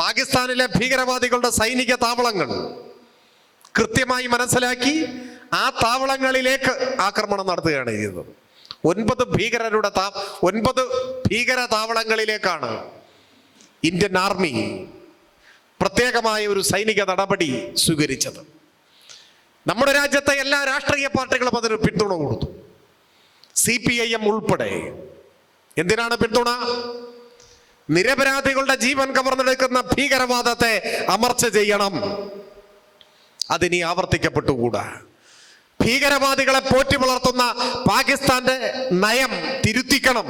പാകിസ്ഥാനിലെ ഭീകരവാദികളുടെ സൈനിക താവളങ്ങൾ കൃത്യമായി മനസ്സിലാക്കി ആ താവളങ്ങളിലേക്ക് ആക്രമണം നടത്തുകയാണ് ചെയ്തത് ഒൻപത് ഭീകരരുടെ താ ഒൻപത് ഭീകര താവളങ്ങളിലേക്കാണ് ഇന്ത്യൻ ആർമി പ്രത്യേകമായ ഒരു സൈനിക നടപടി സ്വീകരിച്ചത്. നമ്മുടെ രാജ്യത്തെ എല്ലാ രാഷ്ട്രീയ പാർട്ടികളും അതിന് പിന്തുണ കൊടുത്തു. സി പി ഐ എം ഉൾപ്പെടെ. എന്തിനാണ് പിന്തുണ? നിരപരാധികളുടെ ജീവൻ കവർന്നെടുക്കുന്ന ഭീകരവാദത്തെ അമർച്ച ചെയ്യണം. അതിനി ആവർത്തിക്കപ്പെട്ടുകൂടാ. ഭീകരവാദികളെ പോറ്റി വളർത്തുന്ന പാകിസ്ഥാന്റെ നയം തിരുത്തിക്കണം.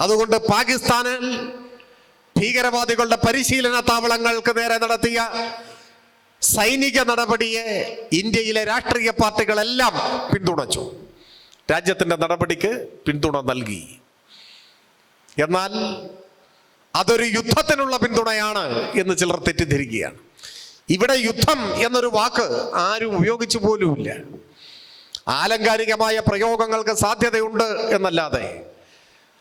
അതുകൊണ്ട് പാകിസ്ഥാനിൽ ഭീകരവാദികളുടെ പരിശീലന താവളങ്ങൾക്ക് നേരെ നടത്തിയ സൈനിക നടപടിയെ ഇന്ത്യയിലെ രാഷ്ട്രീയ പാർട്ടികളെല്ലാം പിന്തുണച്ചു. രാജ്യത്തിന്റെ നടപടിക്ക് പിന്തുണ നൽകി. എന്നാൽ അതൊരു യുദ്ധത്തിനുള്ള പിന്തുണയാണ് എന്ന് ചിലർ തെറ്റിദ്ധരിക്കുകയാണ്. ഇവിടെ യുദ്ധം എന്നൊരു വാക്ക് ആരും ഉപയോഗിച്ചു പോലുമില്ല. ആലങ്കാരികമായ പ്രയോഗങ്ങൾക്ക് സാധ്യതയുണ്ട് എന്നല്ലാതെ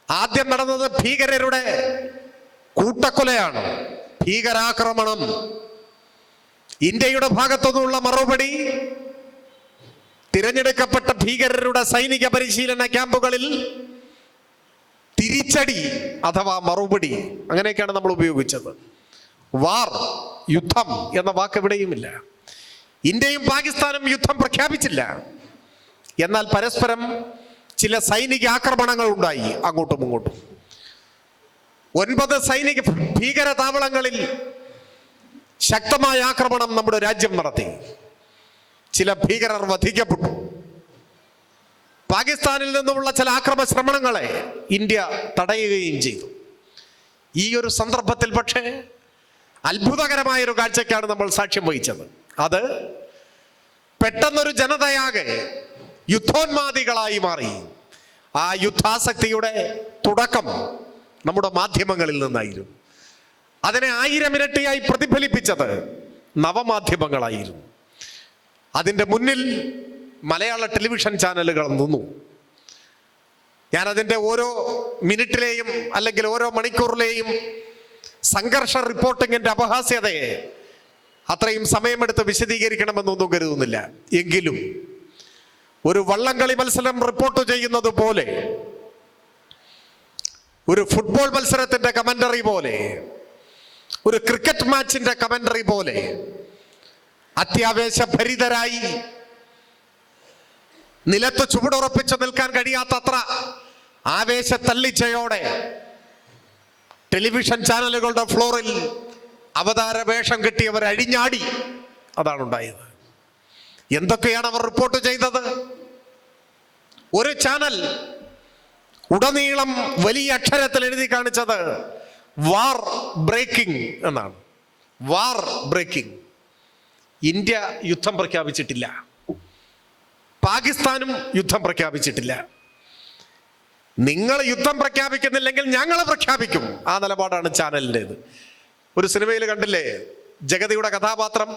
ആദ്യം നടന്നത് ഭീകരരുടെ കൂട്ടക്കൊലയാണ് ഭീകരാക്രമണം. ഇന്ത്യയുടെ ഭാഗത്തുനിന്നുള്ള മറുപടി തിരഞ്ഞെടുക്കപ്പെട്ട ഭീകരരുടെ സൈനിക പരിശീലന ക്യാമ്പുകളിൽ തിരിച്ചടി അഥവാ മറുപടി അങ്ങനെയൊക്കെയാണ് നമ്മൾ ഉപയോഗിച്ചത്. വാർ യുദ്ധം എന്ന വാക്ക് എവിടെയുമില്ല. ഇന്ത്യയും പാകിസ്ഥാനും യുദ്ധം പ്രഖ്യാപിച്ചില്ല. എന്നാൽ പരസ്പരം ചില സൈനിക ആക്രമണങ്ങൾ ഉണ്ടായി അങ്ങോട്ടും ഇങ്ങോട്ടും. ഒൻപത് സൈനിക ഭീകര താവളങ്ങളിൽ ശക്തമായ ആക്രമണം നമ്മുടെ രാജ്യം നടത്തി. ചില ഭീകരർ വധിക്കപ്പെട്ടു. പാകിസ്ഥാനിൽ നിന്നുമുള്ള ചില ആക്രമ ശ്രമണങ്ങളെ ഇന്ത്യ തടയുകയും ചെയ്തു. ഈ ഒരു സന്ദർഭത്തിൽ പക്ഷേ അത്ഭുതകരമായ ഒരു കാഴ്ചയ്ക്കാണ് നമ്മൾ സാക്ഷ്യം വഹിച്ചത്. അത് പെട്ടെന്നൊരു ജനതയാകെ യുദ്ധോന്മാദികളായി മാറി. ആ യുദ്ധാസക്തിയുടെ തുടക്കം നമ്മുടെ മാധ്യമങ്ങളിൽ നിന്നായിരുന്നു. അതിനെ ആയിരം ഇരട്ടിയായി പ്രതിഫലിപ്പിച്ചത് നവമാധ്യമങ്ങളായിരുന്നു. അതിന്റെ മുന്നിൽ മലയാള ടെലിവിഷൻ ചാനലുകൾ നിന്നു. ഞാൻ അതിന്റെ ഓരോ മിനിറ്റിലെയും അല്ലെങ്കിൽ ഓരോ മണിക്കൂറിലെയും സംഘർഷ റിപ്പോർട്ടിങ്ങിന്റെ അപഹാസ്യതയെ അത്രയും സമയമെടുത്ത് വിശദീകരിക്കണമെന്നൊന്നും കരുതുന്നില്ല. എങ്കിലും ഒരു വള്ളംകളി മത്സരം റിപ്പോർട്ട് ചെയ്യുന്നത് പോലെ ഒരു ഫുട്ബോൾ മത്സരത്തിന്റെ കമന്ററി പോലെ ഒരു ക്രിക്കറ്റ് മാച്ചിന്റെ കമന്ററി പോലെ അത്യാവേശഭരിതരായി നിലത്ത് ചുവടുറപ്പിച്ച് നിൽക്കാൻ കഴിയാത്തത്ര ആവേശ തള്ളിച്ചയോടെ ടെലിവിഷൻ ചാനലുകളുടെ ഫ്ലോറിൽ അവതാര വേഷം കിട്ടിയവർ അഴിഞ്ഞാടി അതാണ് ഉണ്ടായത് എന്തൊക്കെയാണ് അവർ റിപ്പോർട്ട് ചെയ്തത്? ഒരു ചാനൽ ഉടനീളം വലിയ അക്ഷരത്തിൽ എഴുതി കാണിച്ചത് വാർ ബ്രേക്കിംഗ് എന്നാണ്. വാർ ബ്രേക്കിംഗ്. ഇന്ത്യ യുദ്ധം പ്രഖ്യാപിച്ചിട്ടില്ല. പാകിസ്ഥാനും യുദ്ധം പ്രഖ്യാപിച്ചിട്ടില്ല. നിങ്ങൾ യുദ്ധം പ്രഖ്യാപിക്കുന്നില്ലെങ്കിൽ ഞങ്ങൾ പ്രഖ്യാപിക്കും. ആ നിലപാടാണ് ചാനലിന്റെത്. ഒരു സിനിമയിൽ കണ്ടില്ലേ? ജഗതിയുടെ കഥാപാത്രം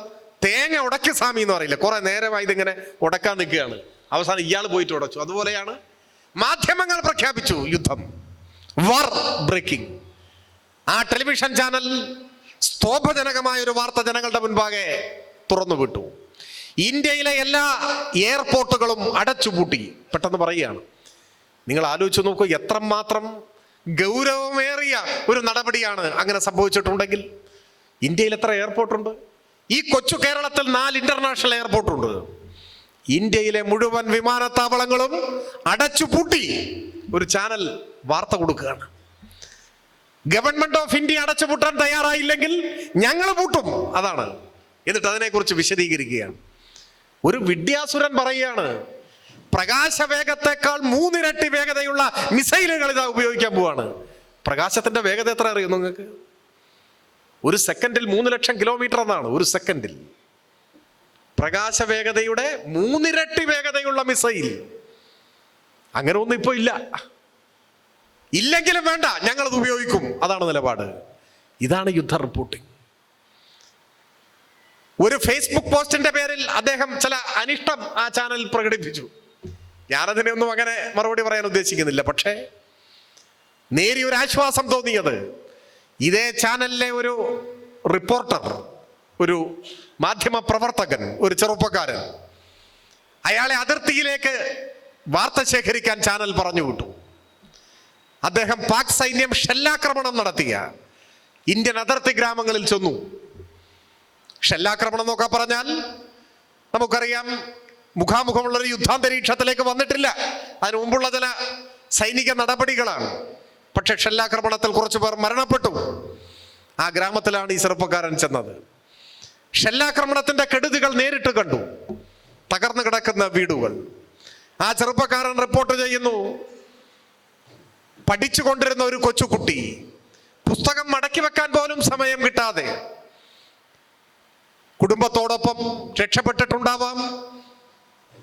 തേങ്ങ ഉടക്കി സ്വാമി എന്ന് പറയില്ല? കുറെ നേരമായി ഇതിങ്ങനെ ഉടക്കാൻ നിൽക്കുകയാണ്. അവസാനം ഇയാൾ പോയിട്ട് ഉടച്ചു. അതുപോലെയാണ് മാധ്യമങ്ങൾ പ്രഖ്യാപിച്ചു യുദ്ധം. War breaking. ആ ടെലിവിഷൻ ചാനൽ സ്തോഭജനകമായ ഒരു വാർത്ത ജനങ്ങളുടെ മുൻപാകെ തുറന്നു വിട്ടു ഇന്ത്യയിലെ എല്ലാ എയർപോർട്ടുകളും അടച്ചുപൂട്ടി. പെട്ടെന്ന് പറയുകയാണ്. നിങ്ങൾ ആലോചിച്ച് നോക്കൂ എത്രമാത്രം ഗൗരവമേറിയ ഒരു നടപടിയാണ് അങ്ങനെ സംഭവിച്ചിട്ടുണ്ടെങ്കിൽ ഇന്ത്യയിൽ എത്ര എയർപോർട്ടുണ്ട്? ഈ കൊച്ചു കേരളത്തിൽ നാല് ഇന്റർനാഷണൽ എയർപോർട്ടുണ്ട്. ഇന്ത്യയിലെ മുഴുവൻ വിമാനത്താവളങ്ങളും അടച്ചുപൂട്ടി ഒരു ചാനൽ വാർത്ത കൊടുക്കുകയാണ്. ഗവൺമെന്റ് ഓഫ് ഇന്ത്യ അടച്ചുപൂട്ടാൻ തയ്യാറായില്ലെങ്കിൽ ഞങ്ങൾ പൂട്ടും. അതാണ്. എന്നിട്ട് അതിനെക്കുറിച്ച് വിശദീകരിക്കുകയാണ്. ഒരു വിദ്യാസുരൻ പറയുകയാണ് പ്രകാശവേഗത്തെക്കാൾ മൂന്നിരട്ടി വേഗതയുള്ള മിസൈലുകൾ ഇതാ ഉപയോഗിക്കാൻ പോവാണ്. പ്രകാശത്തിന്റെ വേഗത എത്ര അറിയുന്നു നിങ്ങൾക്ക്? ഒരു സെക്കൻഡിൽ മൂന്ന് ലക്ഷം കിലോമീറ്റർ എന്നാണ് ഒരു സെക്കൻഡിൽ. പ്രകാശ വേഗതയുടെ മൂന്നിരട്ടി വേഗതയുള്ള മിസൈൽ. അങ്ങനെ ഒന്നും ഇപ്പൊ ഇല്ല. ഇല്ലെങ്കിലും വേണ്ട ഞങ്ങളത് ഉപയോഗിക്കും. അതാണ് നിലപാട്. ഇതാണ് യുദ്ധ റിപ്പോർട്ടിംഗ്. ഒരു ഫേസ്ബുക്ക് പോസ്റ്റിന്റെ പേരിൽ അദ്ദേഹം ചില അനിഷ്ടം ആ ചാനൽ പ്രകടിപ്പിച്ചു. ഞാനതിനെ ഒന്നും അങ്ങനെ മറുപടി പറയാൻ ഉദ്ദേശിക്കുന്നില്ല. പക്ഷേ നേരിയ ഒരു ആശ്വാസം തോന്നിയത് ഇതേ ചാനലിലെ ഒരു റിപ്പോർട്ടർ ഒരു മാധ്യമ പ്രവർത്തകൻ ഒരു ചെറുപ്പക്കാരൻ അയാളെ അതിർത്തിയിലേക്ക് വാർത്ത ശേഖരിക്കാൻ ചാനൽ പറഞ്ഞു വിട്ടു. അദ്ദേഹം പാക് സൈന്യം ഷെല്ലാക്രമണം നടത്തിയ ഇന്ത്യൻ അതിർത്തി ഗ്രാമങ്ങളിൽ ചെന്നു. ഷെല്ലാക്രമണം എന്നൊക്കെ പറഞ്ഞാൽ നമുക്കറിയാം മുഖാമുഖമുള്ള ഒരു യുദ്ധാന്തരീക്ഷത്തിലേക്ക് വന്നിട്ടില്ല. അതിനു മുമ്പുള്ള ചില സൈനിക നടപടികളാണ്. പക്ഷെ ഷെല്ലാക്രമണത്തിൽ കുറച്ചു പേർ മരണപ്പെട്ടു. ആ ഗ്രാമത്തിലാണ് ഈ ചെറുപ്പക്കാരൻ ചെന്നത്. ഷെല്ലാക്രമണത്തിന്റെ കെടുതികൾ നേരിട്ട് കണ്ടു. തകർന്നു കിടക്കുന്ന വീടുകൾ. ആ ചെറുപ്പക്കാരൻ റിപ്പോർട്ട് ചെയ്യുന്നു പഠിച്ചുകൊണ്ടിരുന്ന ഒരു കൊച്ചുകുട്ടി പുസ്തകം മടക്കി വെക്കാൻ പോലും സമയം കിട്ടാതെ കുടുംബത്തോടൊപ്പം രക്ഷപ്പെട്ടിട്ടുണ്ടാവാം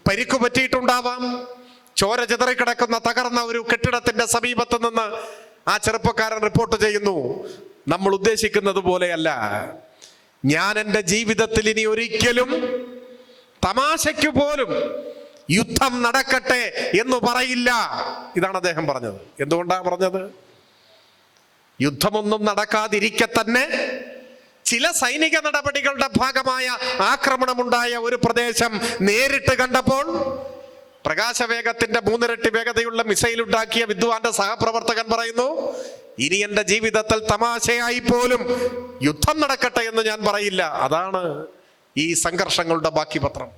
പരിക്കു പറ്റിയിട്ടുണ്ടാവാം ചോര ചിതറിക്കിടക്കുന്ന തകർന്ന ഒരു കെട്ടിടത്തിന്റെ സമീപത്ത് നിന്ന് ആ ചെറുപ്പക്കാരൻ റിപ്പോർട്ട് ചെയ്യുന്നു നമ്മൾ ഉദ്ദേശിക്കുന്നത് പോലെയല്ല. ഞാൻ എന്റെ ജീവിതത്തിൽ ഇനി ഒരിക്കലും തമാശയ്ക്ക് പോലും യുദ്ധം നടക്കട്ടെ എന്ന് പറയില്ല. ഇതാണ് അദ്ദേഹം പറഞ്ഞത്. എന്തുകൊണ്ടാണ് പറഞ്ഞത്? യുദ്ധമൊന്നും നടക്കാതിരിക്കെ തന്നെ ചില സൈനിക നടപടികളുടെ ഭാഗമായ ആക്രമണമുണ്ടായ ഒരു പ്രദേശം നേരിട്ട് കണ്ടപ്പോൾ പ്രകാശവേഗത്തിന്റെ മൂന്നിരട്ടി വേഗതയുള്ള മിസൈൽ ഉണ്ടാക്കിയ വിദ്വാന്റെ സഹപ്രവർത്തകൻ പറയുന്നു ഇനി എന്റെ ജീവിതത്തിൽ തമാശയായി പോലും യുദ്ധം നടക്കട്ടെ എന്ന് ഞാൻ പറയില്ല. അതാണ് ഈ സംഘർഷങ്ങളുടെ ബാക്കി പത്രം